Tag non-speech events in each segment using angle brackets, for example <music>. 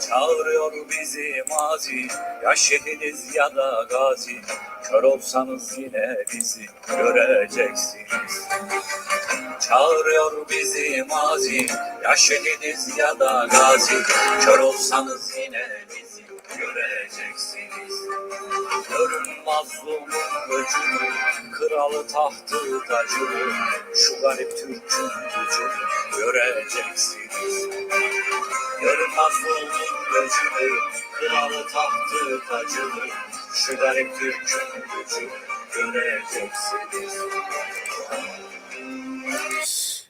Çağırıyor bizi Ya şehiniz ya da gazi Kör olsanız yine bizi göreceksiniz. Çağırıyor bizi mazi Ya şehiniz ya da gazi Kör olsanız yine bizi göreceksiniz. Görün mazlumun öcünü Kralı tahtı tacını Şu garip Türk'ün gücünü Göreceksiniz. Yarın mazlumun gözünü, kralı tahtı tacını, şu garip Türk'ün gücü göreceksiniz.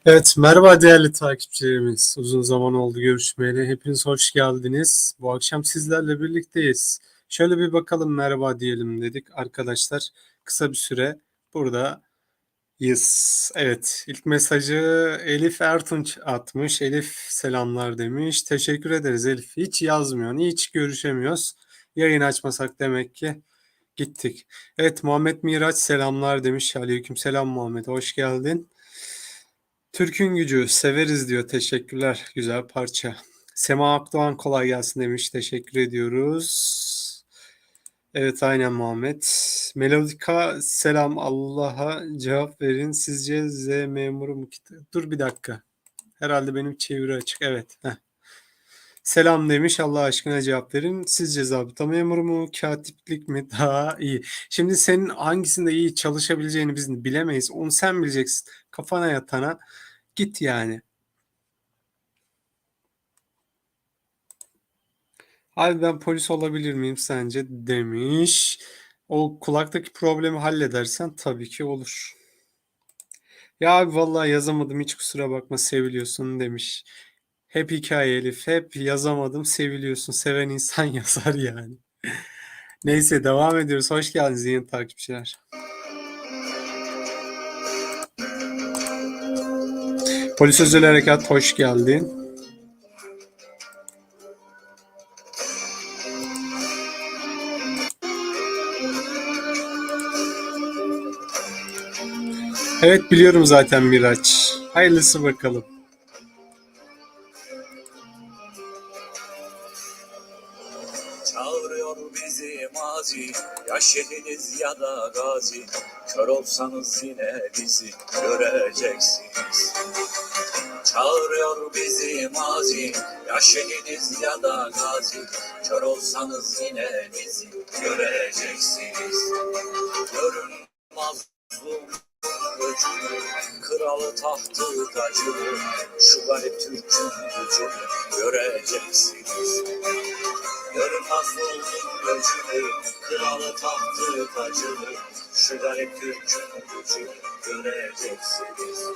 Evet, merhaba değerli takipçilerimiz. Uzun zaman oldu görüşmeyeli. Hepiniz hoş geldiniz. Bu akşam sizlerle birlikteyiz. Şöyle bir bakalım merhaba diyelim dedik arkadaşlar. Kısa bir süre burada Yes. Evet. ilk mesajı Elif Ertunç atmış. Elif selamlar demiş. Teşekkür ederiz Elif. Hiç yazmıyorsun. Hiç görüşemiyoruz. Yayın açmasak demek ki gittik. Evet Muhammed Miraç selamlar demiş. Aleyküm selam Muhammed. Hoş geldin. Türk'ün gücü severiz diyor. Teşekkürler. Güzel parça. Sema Akdoğan kolay gelsin demiş. Teşekkür ediyoruz. Evet aynen Muhammed. Melodika selam Allah'a cevap verin. Sizce Z memuru mu? Dur bir dakika. Herhalde benim çeviri açık. Evet. heh. Selam demiş Allah aşkına cevap verin. Sizce zabıta memuru mu? Katiplik mi? <laughs> Daha iyi. Şimdi senin hangisinde iyi çalışabileceğini biz bilemeyiz. Onu sen bileceksin. Kafana yatana git yani. Abi ben polis olabilir miyim sence demiş. O kulaktaki problemi halledersen tabii ki olur. Ya abi vallahi yazamadım hiç kusura bakma seviliyorsun demiş. Hep hikaye Elif hep yazamadım seviliyorsun. Seven insan <laughs> yazar yani. Neyse devam ediyoruz. Hoş geldiniz yeni takipçiler. Polis Özel Harekat hoş geldin. Evet biliyorum zaten Miraç. Hayırlısı bakalım. Çağırıyor bizi mazi, ya şehiniz ya da gazi. Kör olsanız yine bizi göreceksiniz. Çağırıyor bizi mazi, ya şehiniz ya da gazi. Kör olsanız yine bizi göreceksiniz. Görün mazlum öcünü, kralı tahtı tacını, şu garip Türk'ün gücünü göreceksiniz. Yarın mazlumun göçünü, kralı tahtı tacını, şu garip Türk'ün gücünü göreceksiniz.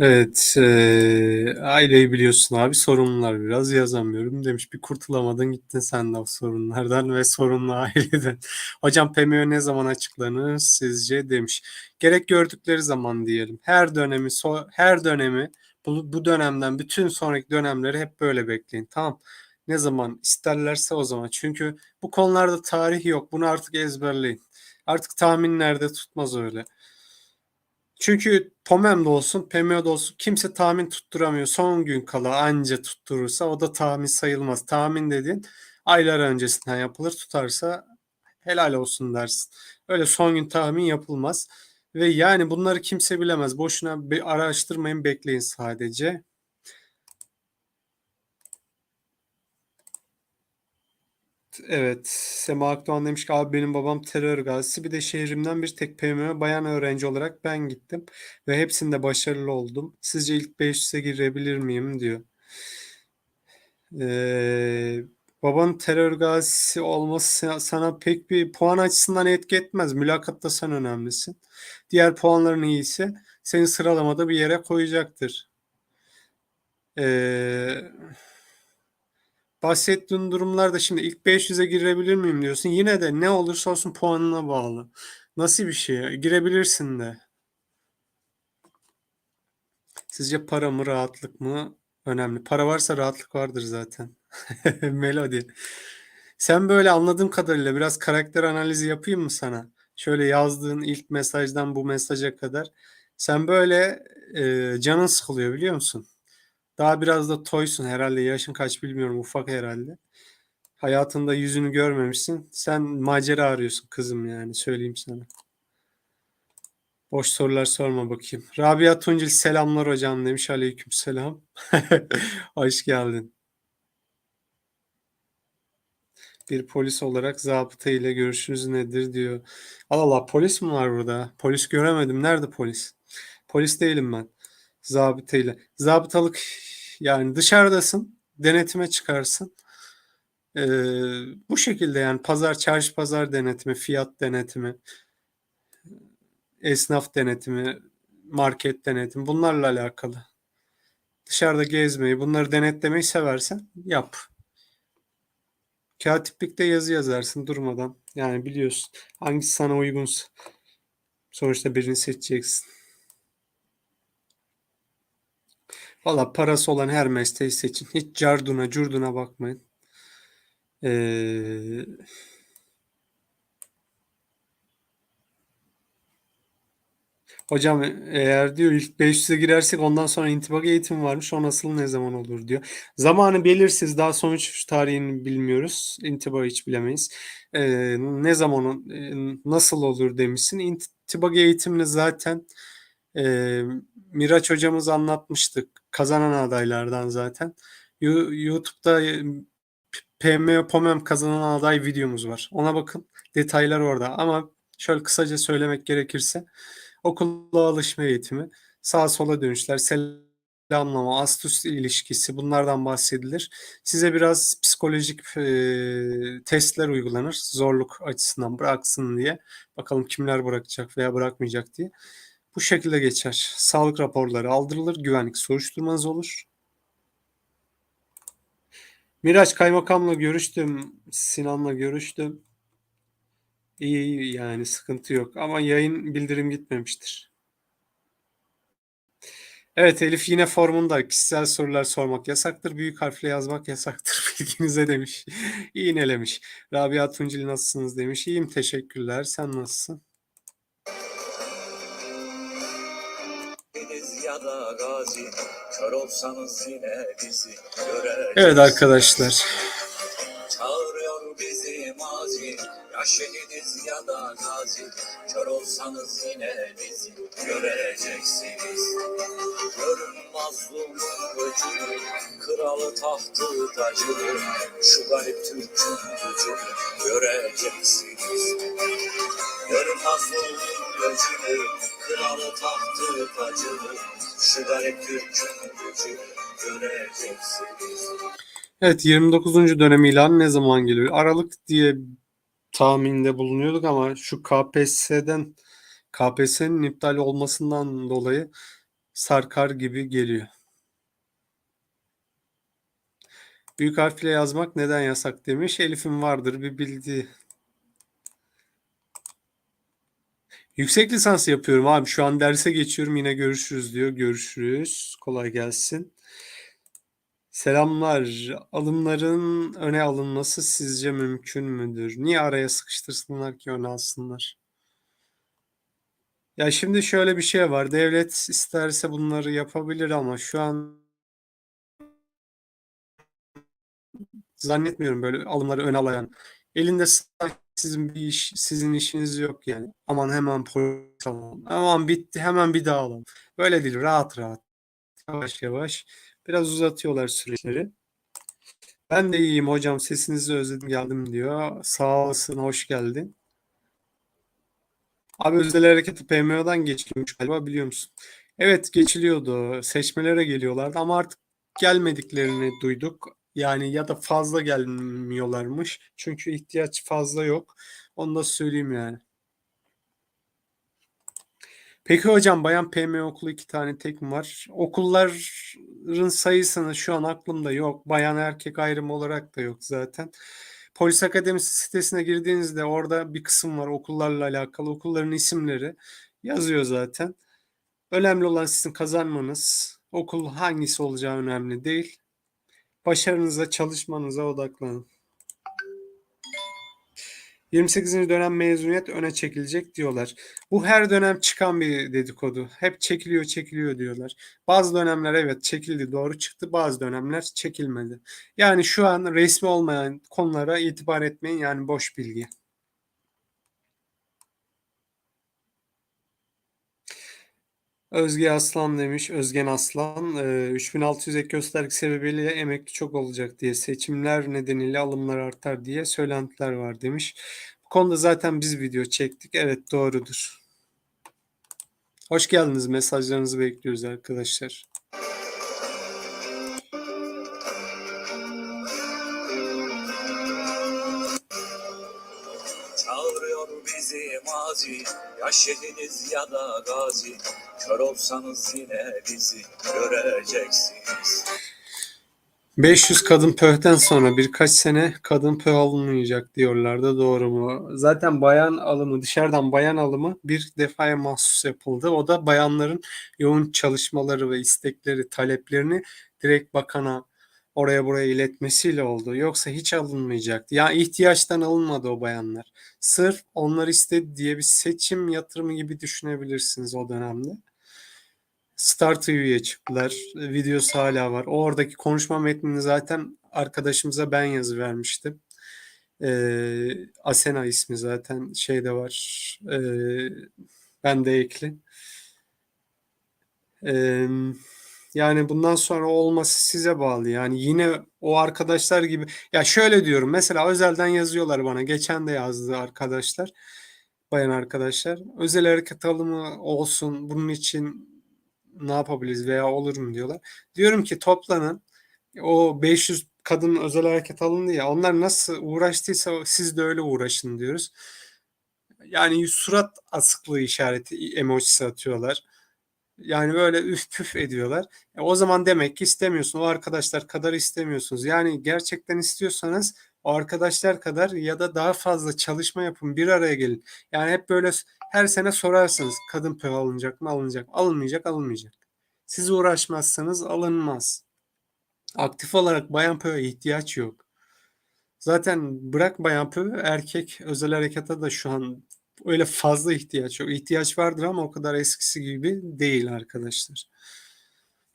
Evet, eee, aileyi biliyorsun abi sorunlar biraz yazamıyorum demiş. Bir kurtulamadın gittin sen de sorunlardan ve sorunlu <laughs> aileden. Hocam PMÖ ne zaman açıklanır sizce demiş. Gerek gördükleri zaman diyelim. Her dönemi so- her dönemi bu, bu dönemden bütün sonraki dönemleri hep böyle bekleyin. Tamam. Ne zaman isterlerse o zaman. Çünkü bu konularda tarih yok. Bunu artık ezberleyin. Artık tahminlerde tutmaz öyle. Çünkü POMEM'de olsun, PMO'da olsun kimse tahmin tutturamıyor. Son gün kala anca tutturursa o da tahmin sayılmaz. Tahmin dediğin aylar öncesinden yapılır. Tutarsa helal olsun dersin. Öyle son gün tahmin yapılmaz. Ve yani bunları kimse bilemez. Boşuna bir araştırmayın, bekleyin sadece. Evet, Sema Akdoğan demiş ki abi benim babam terör gazisi bir de şehrimden bir tek PMÖ bayan öğrenci olarak ben gittim ve hepsinde başarılı oldum. Sizce ilk 500'e girebilir miyim diyor. Ee, babanın terör gazisi olması sana- pek bir puan açısından etki etmez. Mülakatta sen önemlisin. Diğer puanların iyiyse seni sıralamada bir yere koyacaktır. Ee, bahsettiğin durumlarda şimdi ilk 500'e girebilir miyim diyorsun. Yine de ne olursa olsun puanına bağlı. Nasıl bir şey? Girebilirsin de. Sizce para mı rahatlık mı önemli? Para varsa rahatlık vardır zaten. <laughs> Melodi. Sen böyle anladığım kadarıyla biraz karakter analizi yapayım mı sana? Şöyle yazdığın ilk mesajdan bu mesaja kadar. Sen böyle e, canın sıkılıyor biliyor musun? Daha biraz da toysun herhalde. Yaşın kaç bilmiyorum. Ufak herhalde. Hayatında yüzünü görmemişsin. Sen macera arıyorsun kızım yani söyleyeyim sana. Boş sorular sorma bakayım. Rabia Tuncil selamlar hocam demiş. Aleyküm selam. <laughs> Hoş geldin. Bir polis olarak zabıta ile görüşünüz nedir diyor. Allah Allah polis mi var burada? Polis göremedim. Nerede polis? Polis değilim ben. Zabıta ile. Zabıtalık yani dışarıdasın. Denetime çıkarsın. Ee, bu şekilde yani pazar, çarşı pazar denetimi, fiyat denetimi, esnaf denetimi, market denetimi bunlarla alakalı. Dışarıda gezmeyi, bunları denetlemeyi seversen yap. Katiplikte yazı yazarsın durmadan. Yani biliyorsun hangisi sana uygunsa. Sonuçta birini seçeceksin. Valla parası olan her mesleği seçin. Hiç carduna curduna bakmayın. Ee, hocam eğer diyor ilk 500'e girersek ondan sonra intibak eğitimi varmış. O nasıl ne zaman olur diyor. Zamanı belirsiz. Daha sonuç tarihini bilmiyoruz. İntibak hiç bilemeyiz. Ee, ne zaman e, nasıl olur demişsin. İntibak eğitimini zaten e, Miraç hocamız anlatmıştık. Kazanan adaylardan zaten. YouTube'da e, PMO POMEM kazanan aday videomuz var. Ona bakın. Detaylar orada. Ama şöyle kısaca söylemek gerekirse okula alışma eğitimi, sağa sola dönüşler, selamlama, astüs ilişkisi bunlardan bahsedilir. Size biraz psikolojik e, testler uygulanır. Zorluk açısından bıraksın diye. Bakalım kimler bırakacak veya bırakmayacak diye. Bu şekilde geçer. Sağlık raporları aldırılır. Güvenlik soruşturmanız olur. Miraç Kaymakam'la görüştüm. Sinan'la görüştüm. İyi yani sıkıntı yok. Ama yayın bildirim gitmemiştir. Evet Elif yine formunda kişisel sorular sormak yasaktır. Büyük harfle yazmak yasaktır. <laughs> Bilginize demiş. İğnelemiş. Rabia Tuncil nasılsınız demiş. İyiyim teşekkürler. Sen nasılsın? Gazi Kör olsanız yine bizi göreceksiniz Evet arkadaşlar. Çağırıyor bizi mazi Ya şehiniz ya da gazi. Kör olsanız yine bizi göreceksiniz. Görün mazlum öcünü Kralı tahtı tacını Şu garip Türk'ün gücünü Göreceksiniz. Görün mazlum öcünü Kralı tahtı tacını Şu garip Evet 29. dönem ilanı ne zaman geliyor? Aralık diye tahminde bulunuyorduk ama şu KPSS'den KPSS'nin iptal olmasından dolayı sarkar gibi geliyor. Büyük harfle yazmak neden yasak demiş. Elif'in vardır bir bildiği. Yüksek lisans yapıyorum abi. Şu an derse geçiyorum. Yine görüşürüz diyor. Görüşürüz. Kolay gelsin. Selamlar. Alımların öne alınması sizce mümkün müdür? Niye araya sıkıştırsınlar ki öne alsınlar? Ya şimdi şöyle bir şey var. Devlet isterse bunları yapabilir ama şu an zannetmiyorum böyle alımları ön alayan. Elinde sizin bir iş, sizin işiniz yok yani. Aman hemen polis alalım. Aman bitti hemen bir daha alalım. Böyle değil rahat rahat. Yavaş yavaş. Biraz uzatıyorlar süreçleri. Ben de iyiyim hocam. Sesinizi özledim geldim diyor. Sağ olasın. Hoş geldin. Abi özel hareketi PMO'dan geçiliyormuş galiba biliyor musun? Evet geçiliyordu. Seçmelere geliyorlardı ama artık gelmediklerini duyduk. Yani ya da fazla gelmiyorlarmış. Çünkü ihtiyaç fazla yok. Onu da söyleyeyim yani. Peki hocam bayan PM okulu iki tane tek mi var? Okulların sayısını şu an aklımda yok. Bayan erkek ayrımı olarak da yok zaten. Polis Akademisi sitesine girdiğinizde orada bir kısım var okullarla alakalı. Okulların isimleri yazıyor zaten. Önemli olan sizin kazanmanız. Okul hangisi olacağı önemli değil. Başarınıza, çalışmanıza odaklanın. 28. dönem mezuniyet öne çekilecek diyorlar. Bu her dönem çıkan bir dedikodu. Hep çekiliyor çekiliyor diyorlar. Bazı dönemler evet çekildi doğru çıktı. Bazı dönemler çekilmedi. Yani şu an resmi olmayan konulara itibar etmeyin yani boş bilgi. Özge Aslan demiş. Özgen Aslan. E, 3600 ek gösterge sebebiyle emekli çok olacak diye seçimler nedeniyle alımlar artar diye söylentiler var demiş. Bu konuda zaten biz video çektik. Evet doğrudur. Hoş geldiniz. Mesajlarınızı bekliyoruz arkadaşlar. Ya ya da gazi Kör olsanız yine bizi göreceksiniz 500 kadın pöhten sonra birkaç sene kadın pöh alınmayacak diyorlardı doğru mu? Zaten bayan alımı dışarıdan bayan alımı bir defaya mahsus yapıldı. O da bayanların yoğun çalışmaları ve istekleri, taleplerini direkt bakana oraya buraya iletmesiyle oldu. Yoksa hiç alınmayacaktı. Ya ihtiyaçtan alınmadı o bayanlar. Sırf onlar istedi diye bir seçim yatırımı gibi düşünebilirsiniz o dönemde. Star TV'ye çıktılar. Videosu hala var. O oradaki konuşma metnini zaten arkadaşımıza ben yazı vermiştim. Ee, Asena ismi zaten şeyde var. Ee, ben de ekli. Ee, yani bundan sonra olması size bağlı. Yani yine o arkadaşlar gibi. Ya şöyle diyorum. Mesela özelden yazıyorlar bana. Geçen de yazdı arkadaşlar. Bayan arkadaşlar. Özel hareket alımı olsun. Bunun için ne yapabiliriz veya olur mu diyorlar. Diyorum ki toplanın. O 500 kadın özel hareket alındı ya. Onlar nasıl uğraştıysa siz de öyle uğraşın diyoruz. Yani surat asıklığı işareti emojisi atıyorlar. Yani böyle üf püf ediyorlar. E o zaman demek ki istemiyorsun. O arkadaşlar kadar istemiyorsunuz. Yani gerçekten istiyorsanız o arkadaşlar kadar ya da daha fazla çalışma yapın. Bir araya gelin. Yani hep böyle her sene sorarsınız. Kadın pöv alınacak mı? Alınacak. Alınmayacak, alınmayacak. Siz uğraşmazsanız alınmaz. Aktif olarak bayan pöve ihtiyaç yok. Zaten bırak bayan pöve erkek özel harekata da şu an öyle fazla ihtiyaç yok. İhtiyaç vardır ama o kadar eskisi gibi değil arkadaşlar.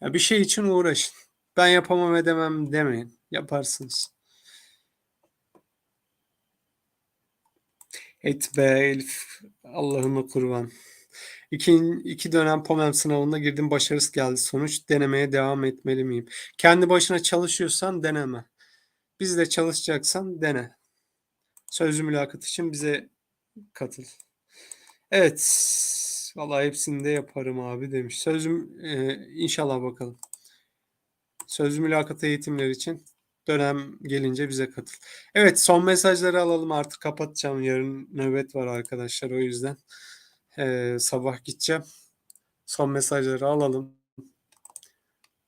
Ya bir şey için uğraşın. Ben yapamam edemem demeyin. Yaparsınız. Et be Elif. Allah'ıma kurban. İki, iki dönem POMEM sınavına girdim. Başarısız geldi sonuç. Denemeye devam etmeli miyim? Kendi başına çalışıyorsan deneme. Bizle çalışacaksan dene. Sözlü mülakat için bize katıl. Evet. Vallahi hepsini de yaparım abi demiş. Sözüm e, inşallah bakalım. Sözlü mülakat eğitimleri için dönem gelince bize katıl. Evet son mesajları alalım artık kapatacağım. Yarın nöbet var arkadaşlar o yüzden. Ee, sabah gideceğim. Son mesajları alalım.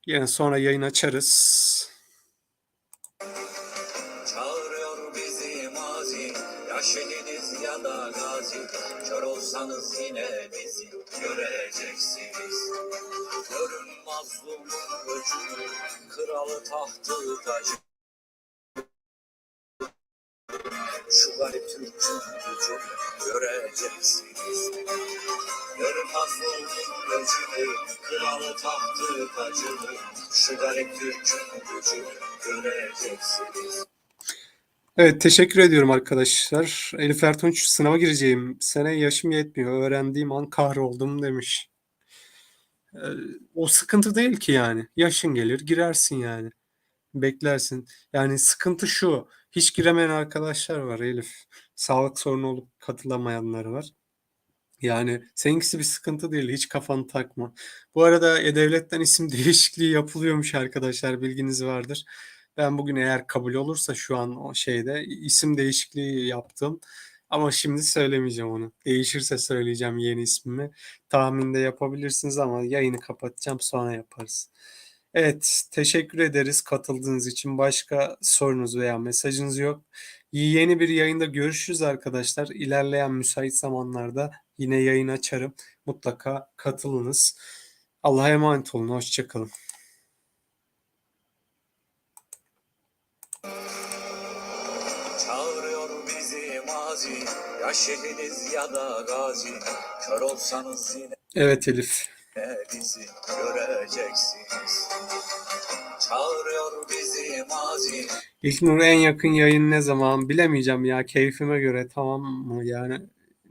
Yine sonra yayın açarız. Olsanız yine bizi göreceksiniz. Görün mazlumun öcünü Kralı tahtı tacı Şu garip Türk'ün gücü göreceksiniz. Görün mazlumun öcünü Kralı tahtı tacını Şu garip Türk'ün gücü göreceksiniz Evet teşekkür ediyorum arkadaşlar. Elif Ertunç sınava gireceğim. Sene yaşım yetmiyor. Öğrendiğim an kahroldum demiş. Ee, o sıkıntı değil ki yani. Yaşın gelir girersin yani. Beklersin. Yani sıkıntı şu. Hiç giremeyen arkadaşlar var Elif. Sağlık sorunu olup katılamayanlar var. Yani seninkisi bir sıkıntı değil. Hiç kafanı takma. Bu arada E-Devlet'ten isim <laughs> değişikliği yapılıyormuş arkadaşlar. Bilginiz vardır. Ben bugün eğer kabul olursa şu an o şeyde isim değişikliği yaptım. Ama şimdi söylemeyeceğim onu. Değişirse söyleyeceğim yeni ismimi. Tahminde yapabilirsiniz ama yayını kapatacağım sonra yaparız. Evet, teşekkür ederiz katıldığınız için. Başka sorunuz veya mesajınız yok. Yeni bir yayında görüşürüz arkadaşlar. İlerleyen müsait zamanlarda yine yayın açarım. Mutlaka katılınız. Allah'a emanet olun. Hoşçakalın. Ya ya da gazi Kör olsanız yine Evet Elif. bizi göreceksiniz Çağırıyor bizi mazi İlknur en yakın yayın ne zaman bilemeyeceğim ya keyfime göre tamam mı yani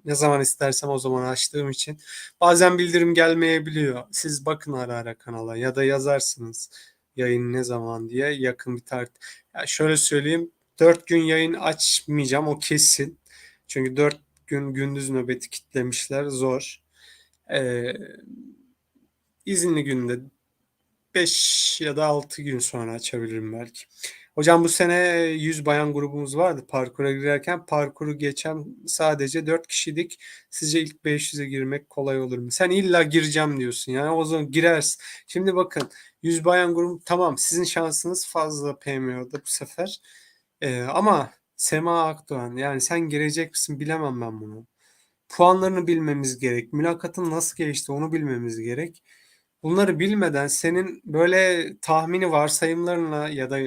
ne zaman istersem o zaman açtığım için bazen bildirim gelmeyebiliyor. Siz bakın ara ara kanala ya da yazarsınız yayın ne zaman diye yakın bir tarih. Ya şöyle söyleyeyim 4 gün yayın açmayacağım o kesin. Çünkü 4 gün gündüz nöbeti kitlemişler zor. Ee, izinli günde 5 ya da 6 gün sonra açabilirim belki. Hocam bu sene 100 bayan grubumuz vardı parkura girerken. Parkuru geçen sadece 4 kişiydik. Sizce ilk 500'e girmek kolay olur mu? Sen illa gireceğim diyorsun yani o zaman girersin. Şimdi bakın 100 bayan grubu tamam sizin şansınız fazla PMO'da bu sefer. Ee, ama Sema Akdoğan yani sen girecek misin bilemem ben bunu. Puanlarını bilmemiz gerek. Mülakatın nasıl geçti onu bilmemiz gerek. Bunları bilmeden senin böyle tahmini varsayımlarınla ya da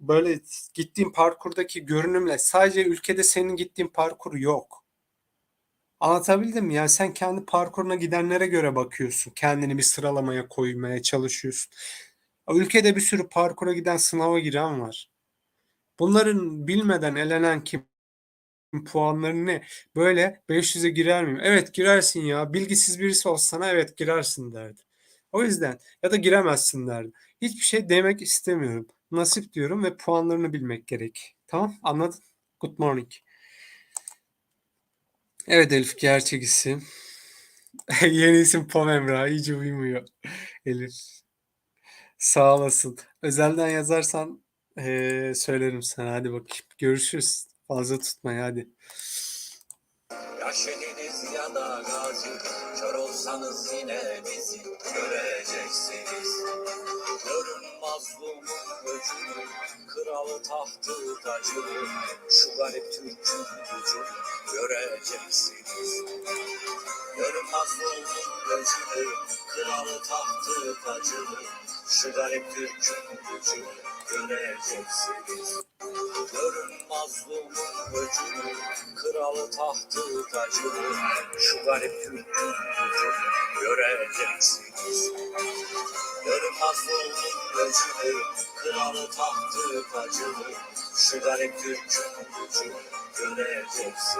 böyle gittiğin parkurdaki görünümle sadece ülkede senin gittiğin parkur yok. Anlatabildim mi? Yani sen kendi parkuruna gidenlere göre bakıyorsun. Kendini bir sıralamaya koymaya çalışıyorsun. Ülkede bir sürü parkura giden sınava giren var. Bunların bilmeden elenen kim? puanları ne? Böyle 500'e girer miyim? Evet girersin ya. Bilgisiz birisi olsana evet girersin derdi. O yüzden ya da giremezsin derdi. Hiçbir şey demek istemiyorum. Nasip diyorum ve puanlarını bilmek gerek. Tamam anladın? Good morning. Evet Elif gerçek isim. <laughs> Yeni isim Pom Emrah. İyice uyumuyor. Elif. Sağ olasın. Özelden yazarsan eee, söylerim sana. Hadi bakayım. Görüşürüz. Fazla tutma hadi. Ya şehiniz ya da gazi Kör olsanız yine bizi göreceksiniz Görün mazlumun göcünü Kralı tahtı tacını Şu garip Türk'ün gücünü Göreceksiniz Görün mazlumun göcünü Kralı tahtı tacını Şu garip Türk'ün gücünü Göreceksiniz Görün mazlumun göcünü, kralı tahtı tacını, şu garip Türk'ün gücünü göreceksiniz. Görün mazlumun göcünü, kralı tahtı tacını, şu garip Türk'ün gücünü göreceksiniz.